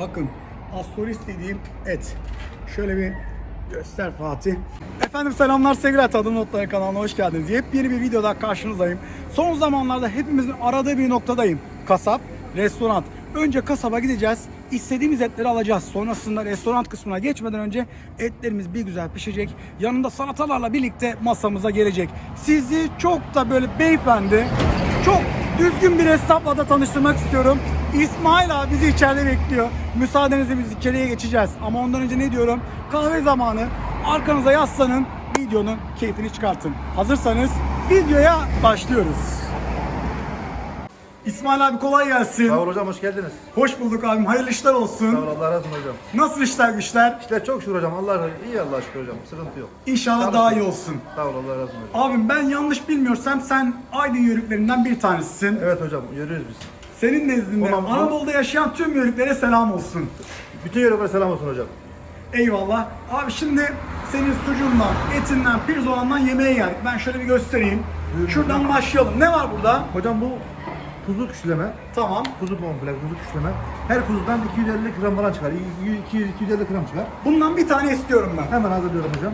Bakın Astoris dediğim et. Şöyle bir göster Fatih. Efendim selamlar sevgili Tadım Notları kanalına hoş geldiniz. Yepyeni bir videoda karşınızdayım. Son zamanlarda hepimizin aradığı bir noktadayım. Kasap, restoran. Önce kasaba gideceğiz. İstediğimiz etleri alacağız. Sonrasında restoran kısmına geçmeden önce etlerimiz bir güzel pişecek. Yanında salatalarla birlikte masamıza gelecek. Sizi çok da böyle beyefendi, çok düzgün bir esnafla da tanıştırmak istiyorum. İsmail abi bizi içeride bekliyor. Müsaadenizle biz içeriye geçeceğiz. Ama ondan önce ne diyorum? Kahve zamanı. Arkanıza yaslanın. Videonun keyfini çıkartın. Hazırsanız videoya başlıyoruz. İsmail abi kolay gelsin. Sağ ol hocam hoş geldiniz. Hoş bulduk abim. Hayırlı işler Sağ olsun. ol Allah razı olsun hocam. Nasıl işler güçler? İşler çok şükür hocam. Allah iyi Allah'a şükür hocam. Sıkıntı yok. İnşallah Sağ daha iyi olsun. Sağ ol Allah razı olsun hocam. Abim ben yanlış bilmiyorsam sen Aydın yörüklerinden bir tanesisin. Evet hocam yürüyoruz biz. Senin nezdinde Tamam, Anadolu'da yaşayan tüm yörüklere selam olsun. Bütün yörüklere selam olsun hocam. Eyvallah. Abi şimdi senin sucuğundan, etinden, pirzolandan yemeğe geldik. Ben şöyle bir göstereyim. Buyurun Şuradan hocam. başlayalım. Ne var burada? Hocam bu kuzu küşleme. Tamam. Kuzu komple, kuzu küşleme. Her kuzudan 250 gram falan çıkar. 200 250 gram çıkar. Bundan bir tane istiyorum ben. Hemen hazırlıyorum hocam.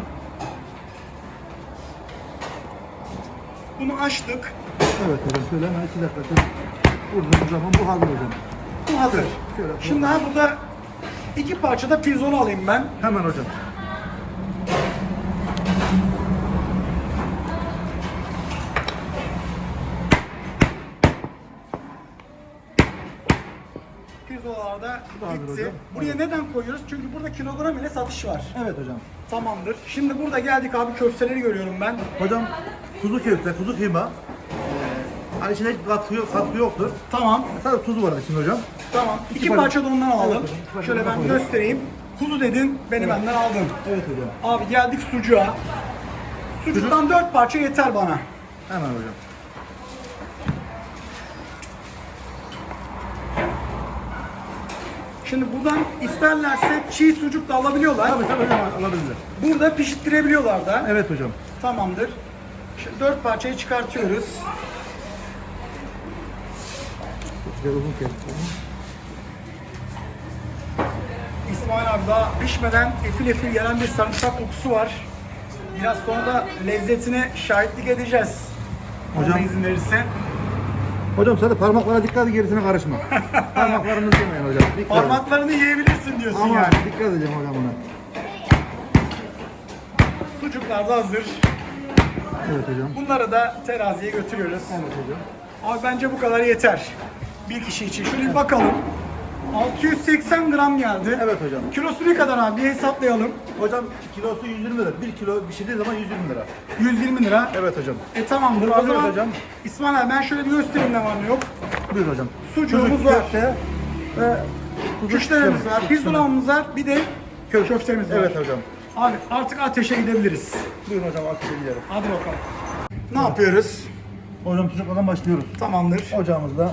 Bunu açtık. Evet hocam şöyle hemen 2 dakika. Vurduğum zaman bu hazır hocam. Bu hazır. Şöyle. Şimdi ha burada iki parçada pirzola alayım ben. Hemen hocam. Pirzolalar da Bu da hazır gitti. hocam. Buraya neden koyuyoruz? Çünkü burada kilogram ile satış var. Evet hocam. Tamamdır. Şimdi burada geldik abi köfteleri görüyorum ben. Hocam kuzu köfte, kuzu kıyma. Hani içinde hiç katkı, yok, katkı yoktur. Tamam. Sadece tuzu var içinde hocam. Tamam. İki, İki parça. da ondan alalım. Evet parça Şöyle ben koyalım. göstereyim. Kuzu dedin, beni benden aldın. Evet hocam. Abi geldik sucuğa. Sucuktan dört parça yeter bana. Hemen hocam. Şimdi buradan isterlerse çiğ sucuk da alabiliyorlar. Tabii tabii hocam alabilirler. Burada pişirttirebiliyorlar da. Evet hocam. Tamamdır. Şimdi dört parçayı çıkartıyoruz. Güzel uzun kestim. İsmail abi daha pişmeden efil efil gelen bir sarımsak kokusu var. Biraz sonra da lezzetine şahitlik edeceğiz. Hocam- izin verirse. Hocam sadece parmaklara dikkat et gerisine karışma. Parmaklarınızı yemeyin hocam. Dikkat edin. Parmaklarını yiyebilirsin diyorsun Ama yani. dikkat edeceğim hocam buna. Sucuklar da hazır. Evet hocam. Bunları da teraziye götürüyoruz. Evet hocam. Abi bence bu kadar yeter. Bir kişi için. Şöyle bir bakalım. 680 gram geldi. Evet hocam. Kilosu ne kadar abi? Bir hesaplayalım. Hocam kilosu 120 lira. 1 kilo pişirdiği zaman 120 lira. 120 lira. Evet hocam. E tamamdır. O Alıyoruz zaman hocam. İsmail abi ben şöyle bir göstereyim ne var ne yok. Buyur hocam. Sucuğumuz Sucuk, var. köfte ve kuzu Küşlerimiz var. Pirzolamamız var. Bir de Köfte. köftemiz var. Evet hocam. Abi artık ateşe gidebiliriz. Buyurun hocam artık gidelim. Hadi bakalım. Ne yapıyoruz? Hocam sucuklardan başlıyoruz. Tamamdır. Ocağımızda.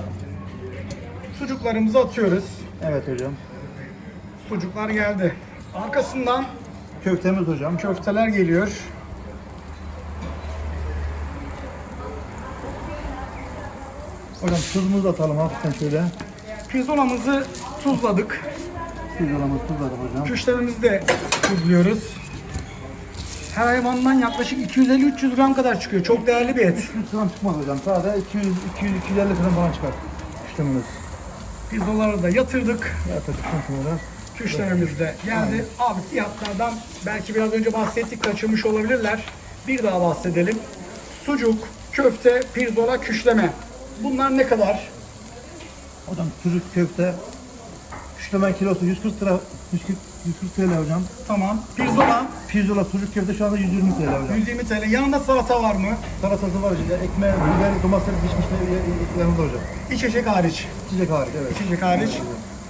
Sucuklarımızı atıyoruz. Evet hocam. Sucuklar geldi. Arkasından Köftemiz hocam. köfteler geliyor. Hocam tuzumuzu atalım hafiften şöyle. Pirzolamızı tuzladık. Pirzolamızı tuzladık hocam. Küşlerimizi de tuzluyoruz. Her hayvandan yaklaşık 250-300 gram kadar çıkıyor. Çok değerli bir et. 3 gram çıkmaz hocam. Sadece 200 200 250 gram falan çıkar. Küşlemimiz. Pirzoları da yatırdık. Yaklaşıktan sonra. Küşlerimiz de geldi. Abi fiyatlardan belki biraz önce bahsettik kaçırmış olabilirler. Bir daha bahsedelim. Sucuk, köfte, pirzola, küşleme. Bunlar ne kadar? Hocam sucuk köfte. Küşlemen kilosu 140 lira. 140, 140 TL hocam. Tamam. Pirzola Pirzola sucuk köfte şu anda 120 TL hocam. 120 TL. Yanında salata var mı? Salatası var içinde. Ekmeği, biber, domates pişmiş yanında hocam. İçecek hariç. İçecek hariç evet. İçecek hariç.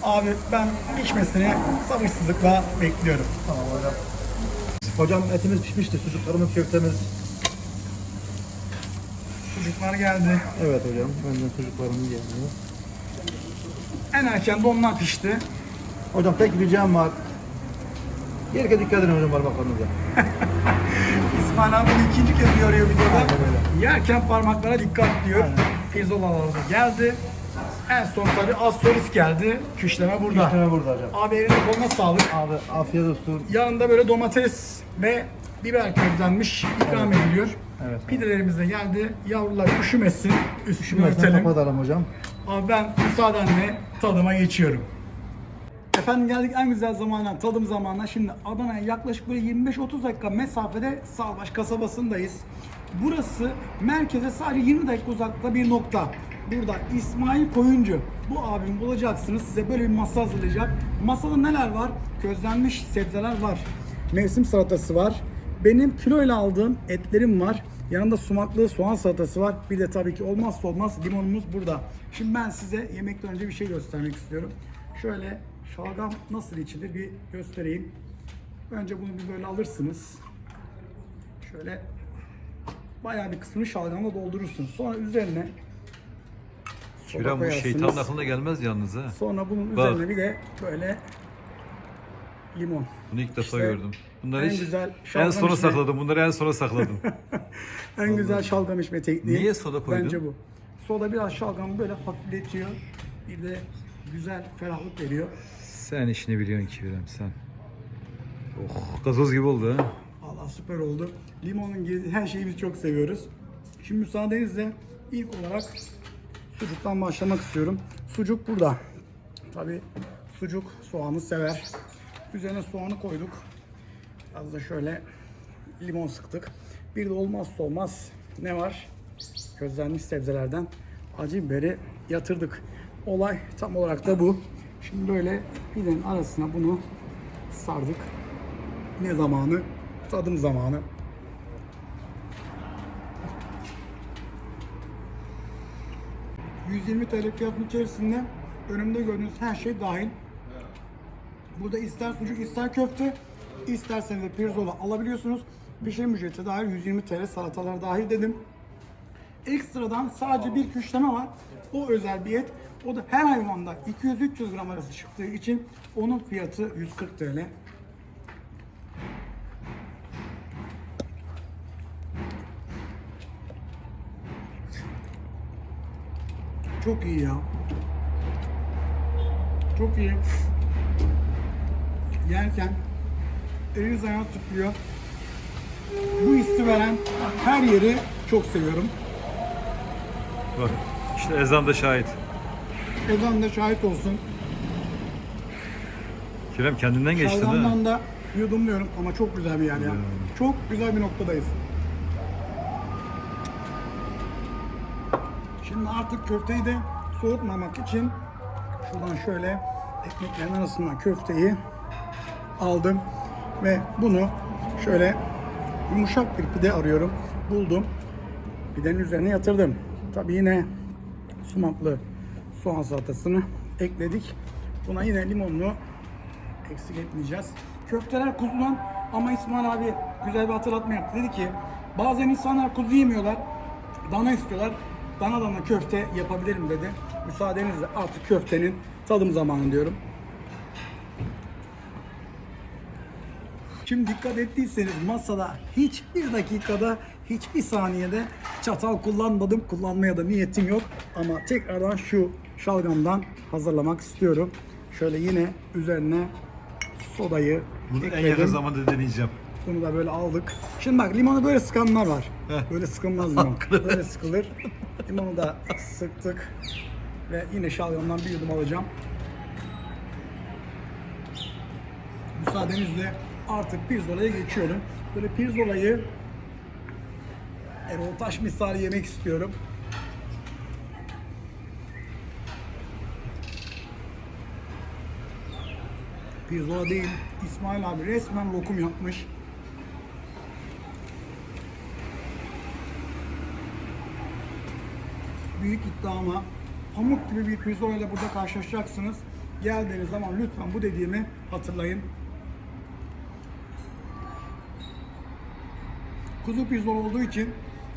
Abi ben pişmesini sabırsızlıkla bekliyorum. Tamam hocam. Hocam etimiz pişmişti. Sucuklarımız, köftemiz. Sucuklar geldi. Evet hocam. Önden sucuklarımız geliyor. En erken de onlar pişti. Hocam tek ricam var. Yerke dikkat edin hocam parmaklarınıza. İsmail abi ikinci kez görüyor videoda. Yerken parmaklara dikkat diyor. Aynen. Pirzolalar da geldi. En son tabii Astoris geldi. Küşleme burada. Küşleme burada hocam. Abi eline koluna sağlık. Abi afiyet olsun. Yanında böyle domates ve biber közlenmiş ikram ediliyor. Evet. Pidelerimiz de geldi. Yavrular üşümesin. Üstünü örtelim. kapatalım hocam. Abi ben müsaadenle tadıma geçiyorum. Efendim geldik en güzel zamana, tadım zamanına. Şimdi Adana'ya yaklaşık böyle 25-30 dakika mesafede Salbaş kasabasındayız. Burası merkeze sadece 20 dakika uzakta bir nokta. Burada İsmail Koyuncu. Bu abim bulacaksınız. Size böyle bir masa hazırlayacak. Masada neler var? Közlenmiş sebzeler var. Mevsim salatası var. Benim kiloyla aldığım etlerim var. Yanında sumaklı soğan salatası var. Bir de tabii ki olmazsa olmaz limonumuz burada. Şimdi ben size yemekten önce bir şey göstermek istiyorum. Şöyle şalgam nasıl içilir bir göstereyim. Önce bunu bir böyle alırsınız. Şöyle bayağı bir kısmını şalgamla doldurursunuz. Sonra üzerine Kiram bu şeytanın aklına gelmez yalnız ha. Sonra bunun Bak. üzerine bir de böyle limon. Bunu ilk defa İşte gördüm. Bunları en hiç- güzel en sona içme. sakladım. Bunları en sona sakladım. En güzel şalgam içme tekniği. Niye soda koydun? Bence bu. Soda biraz şalgamı böyle hafifletiyor. Bir de güzel ferahlık veriyor. sen işini biliyorsun Kiram sen. Oh gazoz gibi oldu ha. Allah süper oldu. Limonun girdiği her şeyi biz çok seviyoruz. Şimdi müsaadenizle ilk olarak sucuktan başlamak istiyorum. Sucuk burada. Tabi sucuk soğanı sever. Üzerine soğanı koyduk. Biraz da şöyle limon sıktık. Bir de olmazsa olmaz ne var? Közlenmiş sebzelerden acı biberi yatırdık. Olay tam olarak da bu. Şimdi böyle pidenin arasına bunu sardık. Ne zamanı? Tadım zamanı. ...120 TL fiyatın içerisinde... ...önümde gördüğünüz her şey dahil. Burada ister sucuk ister köfte... ...isterseniz de pirzola alabiliyorsunuz. Pişirim ücreti dahil 120 TL salatalar dahil dedim. Ekstradan sadece bir küşleme var. O özel bir et. O da her hayvanda 200-300 gram arası çıktığı için onun fiyatı 140 TL. Çok iyi ya. Çok iyi. Yerken eliniz ayağınız tutuyor. Bu hissi veren her yeri çok seviyorum. Bak işte ezan da şahit. Ezan da şahit olsun. Kiram kendinden ha. Şalgamdan da yudumluyorum ama çok güzel bir yer ya. Çok güzel bir noktadayız. Şimdi artık köfteyi de soğutmamak için şuradan şöyle ekmeklerin arasından köfteyi aldım ve bunu şöyle yumuşak bir pide arıyorum. Buldum. Pidenin üzerine yatırdım. Tabii yine sumaklı soğan salatasını ekledik. Buna yine limonlu eksik etmeyeceğiz. Köfteler kuzudan ama İsmail abi güzel bir hatırlatma yaptı. Dedi ki bazen insanlar kuzu yemiyorlar. Dana istiyorlar. Dana dana köfte yapabilirim dedi. Müsaadenizle artık köftenin tadım zamanı diyorum. Şimdi dikkat ettiyseniz masada hiçbir dakikada, hiçbir saniyede çatal kullanmadım. Kullanmaya da niyetim yok. Ama tekrardan şu şalgamdan hazırlamak istiyorum. Şöyle yine üzerine sodayı Bunu en ekledim. yakın zamanda deneyeceğim. Bunu da böyle aldık. Şimdi bak limonu böyle sıkanlar var. Heh. Böyle sıkılmaz limon. böyle sıkılır. Limonu da sıktık. Ve yine şalgamdan bir yudum alacağım. Müsaadenizle artık pirzolaya geçiyorum. Böyle pirzolayı Erol Taş misali yemek istiyorum. Pirzola değil, İsmail abi resmen lokum yapmış. Büyük iddiama pamuk gibi bir pirzola ile burada karşılaşacaksınız. Geldiğiniz zaman lütfen bu dediğimi hatırlayın. Kuzu pirzola olduğu için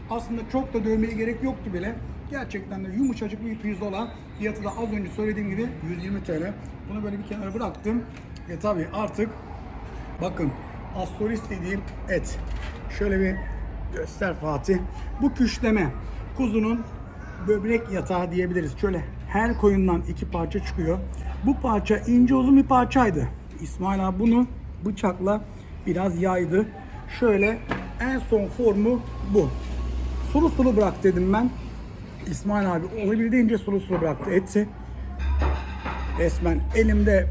aslında çok da dövmeye gerek yoktu bile. Gerçekten de yumuşacık bir pirzola. Fiyatı da az önce söylediğim gibi 120 TL. Bunu böyle bir kenara bıraktım. Ve tabii artık bakın astoris dediğim et. Şöyle bir göster Fatih. Bu küşleme. Kuzunun böbrek yatağı diyebiliriz. Şöyle her koyundan iki parça çıkıyor. Bu parça ince uzun bir parçaydı. İsmail abi bunu bıçakla biraz yaydı. Şöyle en son formu bu. Sulu sulu bırak dedim ben. İsmail abi olabildiğince sulu sulu bıraktı eti. Resmen elimde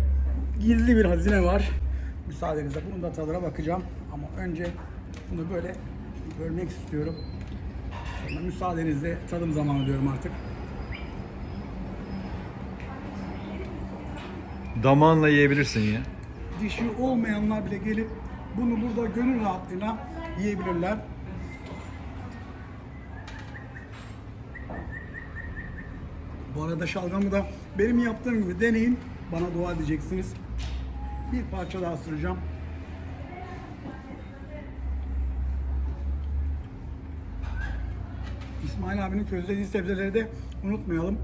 gizli bir hazine var. Müsaadenizle bunun da tadına bakacağım. Ama önce bunu böyle bölmek istiyorum. Sonra müsaadenizle tadım zamanı diyorum artık. Damağınla yiyebilirsin ya. Dişi olmayanlar bile gelip bunu burada gönül rahatlığıyla yiyebilirler. Bu arada şalgamı da benim yaptığım gibi deneyin. Bana dua edeceksiniz. Bir parça daha süreceğim. İsmail abinin közlediği sebzeleri de unutmayalım.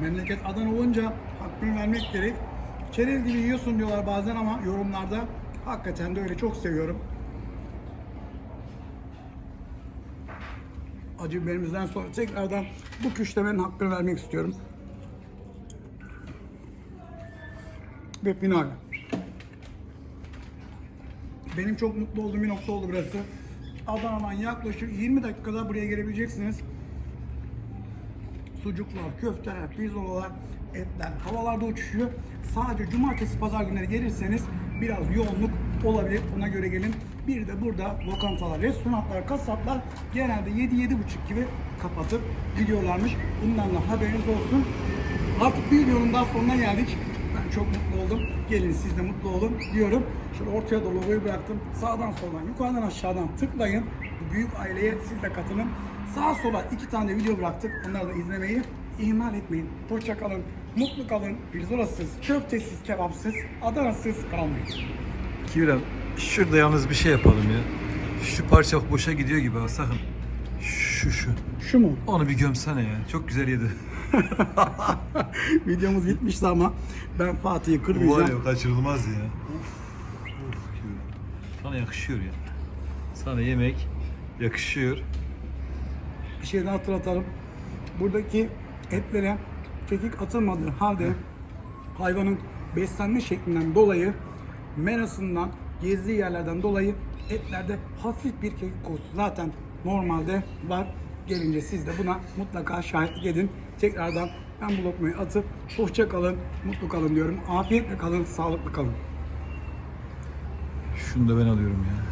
Memleket Adana olunca hakkını vermek gerek. Çerez gibi yiyorsun diyorlar bazen ama yorumlarda hakikaten de öyle çok seviyorum. Acı biberimizden sonra tekrardan bu küşlemenin hakkını vermek istiyorum. Ve final. Benim çok mutlu olduğum bir nokta oldu burası. Adana'dan yaklaşık 20 dakikada buraya gelebileceksiniz sucuklar, köfteler, pirzolalar, etler havalarda uçuşuyor. Sadece cumartesi pazar günleri gelirseniz biraz yoğunluk olabilir. Ona göre gelin. Bir de burada lokantalar, restoranlar, kasaplar genelde 7-7.30 gibi kapatıp gidiyorlarmış. Bundan da haberiniz olsun. Artık bir videonun daha sonuna geldik. Ben çok mutlu oldum. Gelin siz de mutlu olun diyorum. Şöyle ortaya da logoyu bıraktım. Sağdan soldan, yukarıdan aşağıdan tıklayın. Bu büyük aileye siz de katılın. Sağa sola iki tane video bıraktık. Onları da izlemeyi ihmal etmeyin. Hoşça kalın, mutlu kalın. Pirzolasız, köftesiz, kebapsız, Adanasız kalmayın. Kivirem şurada yalnız bir şey yapalım ya. Şu parça boşa gidiyor gibi ha sakın. Şu şu. Şu mu? Onu bir gömsene ya. Çok güzel yedi. Videomuz bitmişti ama ben Fatih'i Var kırmayacağım. ya kaçırılmaz ya. Sana yakışıyor ya. Sana yemek yakışıyor. Bir şey daha hatırlatalım. Buradaki etlere kekik atılmadığı halde hayvanın beslenme şeklinden dolayı merasından gezdiği yerlerden dolayı etlerde hafif bir kekik kokusu zaten normalde var. Gelince siz de buna mutlaka şahitlik edin. Tekrardan ben bu lokmayı atıp hoşça kalın, mutlu kalın diyorum. Afiyetle kalın, sağlıklı kalın. Şunu da ben alıyorum ya.